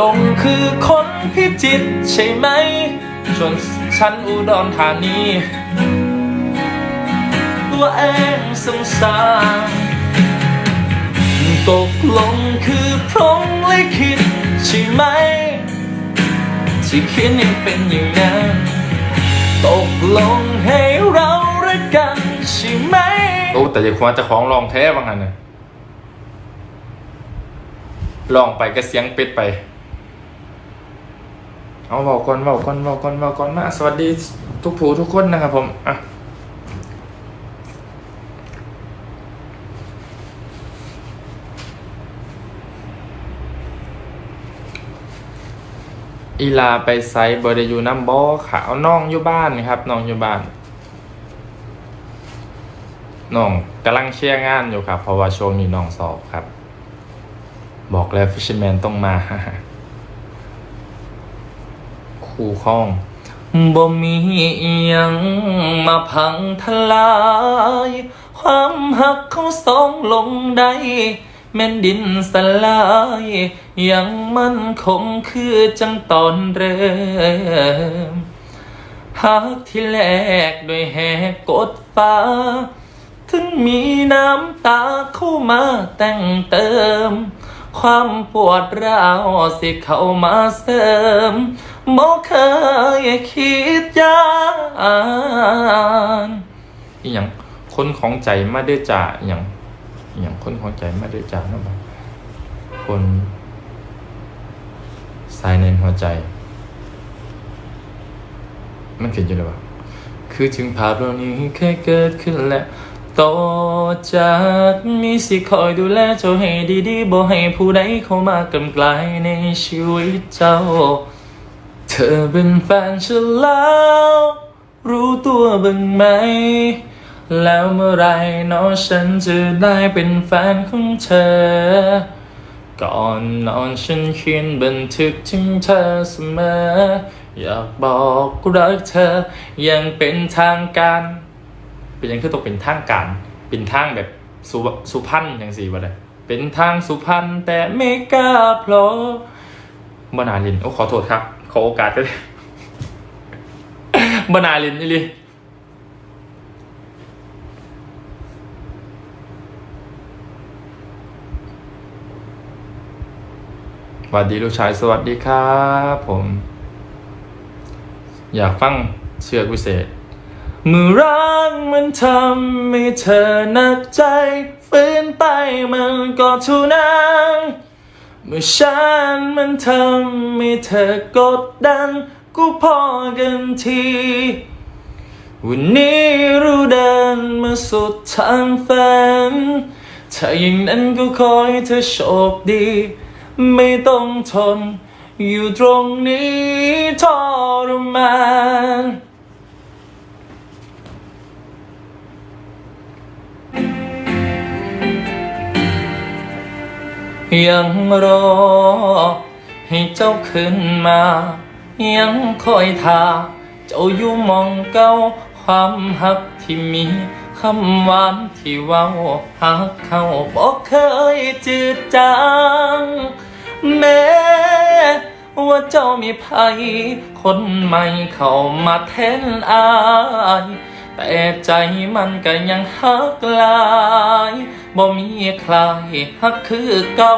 ลงคือคนพิจิตใช่ไหมส่วนฉันอุดรธานีตัวเองสงสารตกลงคือพรหมลิขิตใช่ไหม ที่คิดยังเป็นอย่างนั้น ตกลงให้เรารักกันใช่ไหม โอ้แต่จะควรจะของลองแท้บ้างอันนะลองไปก็เสียงปิดไป เอาเบาก่อนเบาก่อนเบาก่อนเบาก่อนมาสวัสดีทุกผู้ทุกคนนะครับผมอะอีลาไปไซบริยูน้ำบอขาวน้องอยู่บ้านครับน้องอยู่บ้านน้องกำลังเชียร์งานอยู่ครับ เพราะว่าช่วงนี้น้องสอบครับ บอกแล้วฟิชแมนต้องมา คู่ข้องบ่มีอิหยังมาพังทลาย ความหักเขาสองลงได้แม่นดินสลาย ยังมั่นคงคือจังตอนเริ่มหักที่แรกด้วยแหกกดฟ้า ถึงมีน้ำตาเข้ามาแต่งเติม ความปวดร้าวสิเข้ามาเสริมบ่เคยคิดยานอหย่างคนของใจมาได้จ่าอหย่างอหย่างคนของใจมาได้จ่านะบ่คนสายในหัวใจ มันเขียนอยู่เลยวะคือถึงภาพเหล่านี้เคยเกิดขึ้นแล้ว ต่อจากมีสิคอยดูแลเจ้าให้ดีๆบ่ให้ผู้ใดเข้ามากำกลายในชีวิตเจ้า เธอเป็นแฟนฉันแล้ว รู้ตัวบ้างไหม แล้วเมื่อไรเน้อฉันจะได้เป็นแฟนของเธอ ก่อนนอนฉันเขียนบันทึกถึงเธอเสมอ อยากบอกรักเธอยังเป็นทางการ เป็นยังคือตกเป็นทางการ เป็นทางแบบสุสุพรรณอย่างสี่บ่ได้เป็นทางสุพรรณแต่ไม่กล้าโผล่บนาลินโอ้ขอโทษครับ ขอโอกาสด้วยบนาลินนี่ลิสวัสดีลูกชายสวัสดีครับผม อยากฟังเชือกวิเศษ เมื่อรักมันทำให้เธอหนักใจฝืนไปมันก็ทุนังเมื่อฉันมันทำให้เธอกดดัน กูพอกันทีวันนี้รู้เดินมาสุดทางฝันถ้าอย่างนั้นก็ขอให้เธอโชคดี ไม่ต้องทน อยู่ตรงนี้ทรมาน ยังรอ ให้เจ้าขึ้นมา ยังคอยทาเจ้าอยู่มองเก่าความหักที่มีคำหวานที่เว้าหักเขาบอกเคยจืดจางแม้ว่าเจ้ามีภัยคนใหม่เข้ามาแทนอาย แต่ใจมันก็ยังฮักลาย บ่มีใครฮักคือเก่า